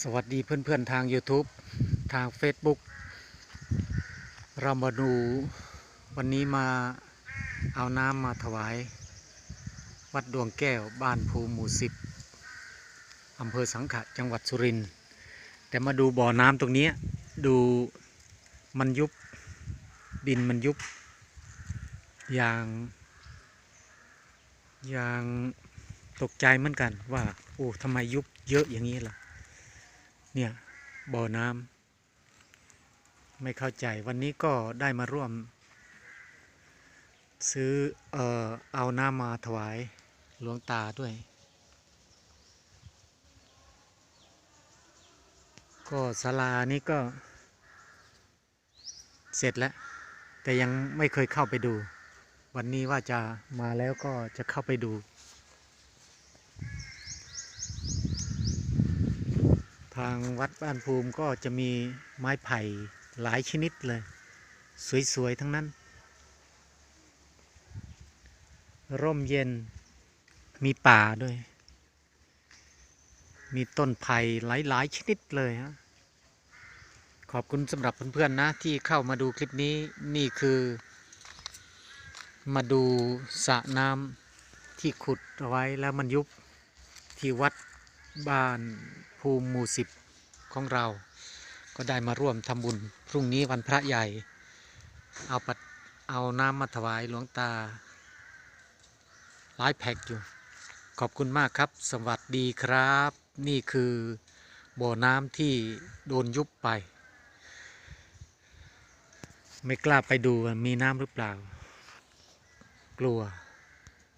สวัสดีเพื่อนๆทาง YouTube ทาง Facebook เรามาดูวันนี้มาเอาน้ำมาถวาย วัดดวงแก้วบ้านภูหมู่สิบอำเภอสังขะจังหวัดสุรินทร์แต่มาดูบ่อน้ำตรงนี้ดูมันยุบดินมันยุบอย่างอย่างตกใจเหมือนกันว่าโอ้ทำไมยุบเยอะอย่างนี้ล่ะ เนี่ยบ่อน้ำไม่เข้าใจวันนี้ก็ได้มาร่วม ซื้อเอ่อเอาน้ำมาถวายหลวงตาด้วย ก็ศาลานี้ก็ เสร็จแล้ว แต่ยังไม่เคยเข้าไปดู วันนี้ว่าจะมาแล้วก็จะเข้าไปดูางวัดบ้านภูมิก็จะมีไม้ไผ่หลายชนิดเลย สวย ๆ ทั้งนั้น ร่มเย็นมีป่าด้วย มีต้นไผ่หลาย ๆ ชนิดเลยฮะขอบคุณสำหรับเพื่อน ๆ นะ ที่เข้ามาดูคลิปนี้นี่คือ มาดูสระน้ำที่ขุดเอาไว้แล้วมันยุบที่วัดบ้าน ภูมิหมู่สิบของเรา ก็ได้มาร่วมทำบุญ พรุ่งนี้วันพระใหญ่ เอาปัดเอาน้ำมาถวายหลวงตาหลายแพ็กอยู่ ขอบคุณมากครับ สวัสดีครับ นี่คือบ่อน้ำที่โดนยุบไป ไม่กล้าไปดูมีน้ำหรือเปล่า กลัว